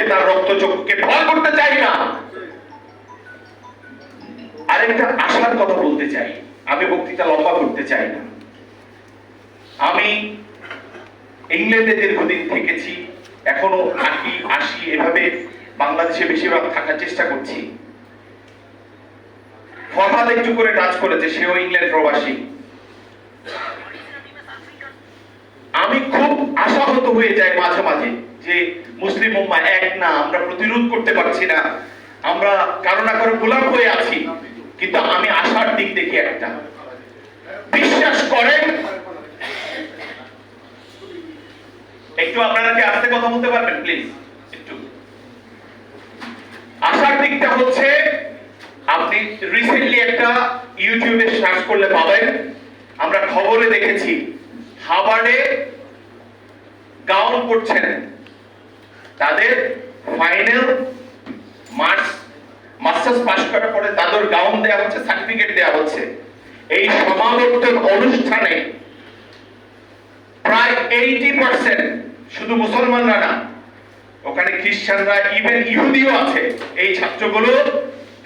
হবে তার রক্তচক্ষুকে ভয় করতে চাই না। আরেকটা আশার কথা বলতে চাই। আমি বক্তৃতা লম্বা করতে চাই না। আমি ইংল্যান্ডে দীর্ঘদিন থেকেছি, এখনও থাকি আসি এভাবে বাংলাদেশে বেশিরভাগ থাকার চেষ্টা করছি। ফরহাদ একটু করে টাচ করেছে, সেও ইংল্যান্ড প্রবাসী। আমি খুব আশাহত হয়ে যাই মাঝে মাঝে। যে মুসলিম উম্মা এক না, আমরা প্রতিরোধ করতে পারছি না। আমরা কারও না কারও গোলাম হয়ে আছি, কিন্তু আমি আশার দিক দেখি একটা। বিশ্বাস করেন? একটু আপনারা কি আস্তে কথা বলতে পারবেন প্লিজ একটু। আশার দিকটা হচ্ছে, আপনি রিসেন্টলি একটা ইউটিউবে সার্চ করলে পাবেন। আমরা খবরে দেখেছি হাবার্ডে গাউন করছেন তাদের ফাইনাল মার্চ মাস্টার্স পাস করার পরে তাদের গাউন দেওয়া হচ্ছে সার্টিফিকেট দেওয়া হচ্ছে। এই সমাবর্তন অনুষ্ঠানে প্রায় এইটি পার্সেন্ট শুধু মুসলমানরা না, ওখানে খ্রিস্টানরা ইভেন ইহুদিও আছে। এই ছাত্রগুলো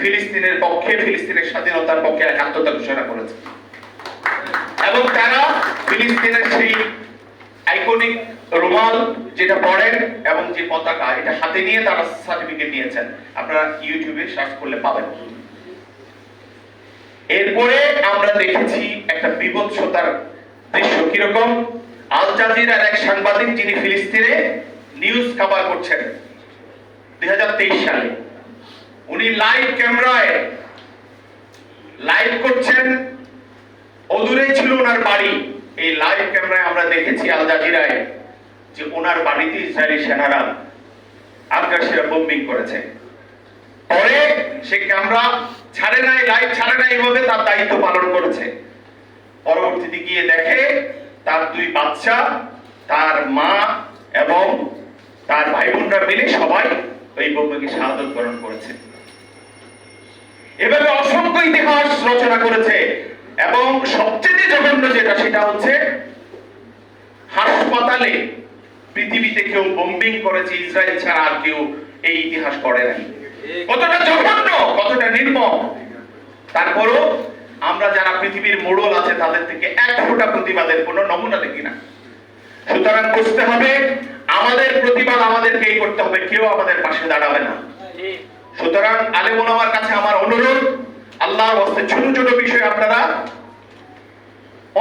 ফিলিস্তিনের পক্ষে, ফিলিস্তিনের স্বাধীনতার পক্ষে একাত্মতা ঘোষণা করেছে। এবং তারা ফিলিস্তিনের সেই আইকনিক রুমাল যেটা পরেন এবং যে পতাকা, এটা হাতে নিয়ে তারা সার্টিফিকেট নিয়েছেন। আপনারা ইউটিউবে সার্চ করলে পাবেন। এরপরে আমরা দেখেছি একটা বিভৎসতার দৃশ্য কীরকম। আল জাজিরার এক সাংবাদিক যিনি ফিলিস্তিনে নিউজ কভার করছেন দুই হাজার তেইশ সালে। উনি লাইভ ক্যামেরায় লাইভ করছেন। অদূরে ছিল ওনার বাড়ি। এই লাইভ ক্যামেরায় আমরা দেখেছি আল জাজিরায় যে ওনার বাড়িতে ইসরায়েলি সেনারা আগ্রাসীরা বোম্বিং করেছে। পরে সে ক্যামেরা ছাড়ে নাই লাইভ ছাড়ে নাই এভাবে তার দায়িত্ব পালন করেছে। পরবর্তীতে গিয়ে দেখে তার দুই বাচ্চা, তার মা এবং তার ভাই বোনরা মিলে সবাই ওই বোম্বিংয়ে শাহাদত বরণ করেছে। এভাবে অসংখ্য ইতিহাস রচনা করেছে এবং সবচেয়ে জঘন্য যেটা সেটা হচ্ছে হাসপাতালে পৃথিবীতে কেউ বোম্বিং করেছে, ইসরায়েল ছাড়া আর কেউ এই ইতিহাস করে নাই। কতটা জঘন্য, কতটা নির্মম। তারপরও আমরা যারা পৃথিবীর মোড়ল আছে, তাদের থেকে এক ফোঁটা প্রতিবাদের কোনো নমুনা দেখি না। সুতরাং বুঝতে হবে, আমাদের প্রতিবাদ আমাদেরকেই করতে হবে, কেউ আমাদের পাশে দাঁড়াবে না। সুতরাং আলেম ওলামার কাছে আমার অনুরোধ, আল্লাহর হস্তে ছোট ছোট বিষয় আপনারা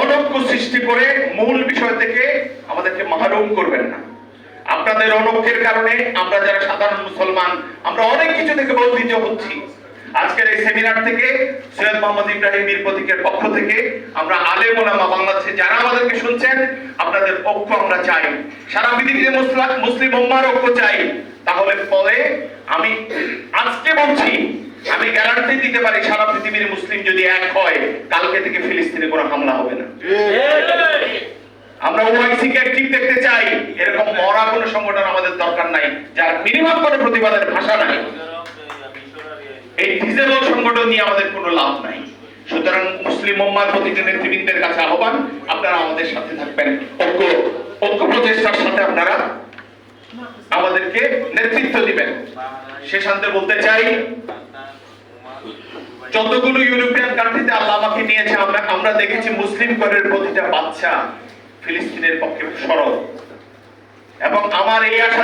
অনৈক্য সৃষ্টি করে মূল বিষয় থেকে আমাদেরকে মাহরুম করবেন না। আপনাদের অনৈক্যের কারণে আমরা যারা সাধারণ মুসলমান, আমরা অনেক কিছু থেকে বঞ্চিত হচ্ছি। আজকের এই সেমিনার থেকে সৈয়দ মোহাম্মদ ইব্রাহিম মীর প্রতীকের পক্ষ থেকে আমরা আলেম ওলামা বাংলাদেশে যারা আমাদেরকে শুনছেন, আপনাদের ঐক্য আমরা চাই। সারা পৃথিবীতে মুসলাম মুসলিম উম্মার ঐক্য চাই। তাহলে পরে আমি আজকে বলছি আমি গ্যারান্টি দিতে পারি সারা পৃথিবীর মুসলিম যদি এক হয়, কালকে থেকে ফিলিস্তিনে কোনো হামলা হবে না। আমরা ওআইসি কে ঠিক দেখতে চাই। এরকম মরা কোনো সংগঠন আমাদের দরকার নাই, যার মিনিমাম কোনো প্রতিবাদের ভাষা নাই। এই ডিজেবল সংগঠন নিয়ে আমাদের কোনো লাভ নাই। সুতরাং মুসলিম উম্মার প্রতিটি নেতৃবৃন্দের কাছে আহ্বান, আপনারা আমাদের সাথে থাকবেন। ঐক্য ঐক্য প্রচেষ্টার সাথে আপনারা আমাদেরকে নেতৃত্ব দিবেন। শেষান্তে বলতে চাই যতগুলো ইউরোপিয়ান কান্ট্রিতে আল্লাহ আমাকে নিয়েছে, আমরা আমরা দেখেছি মুসলিম ঘরের প্রতিটা বাচ্চা ফিলিস্তিনের পক্ষে সরল। এবং আমার এই আশা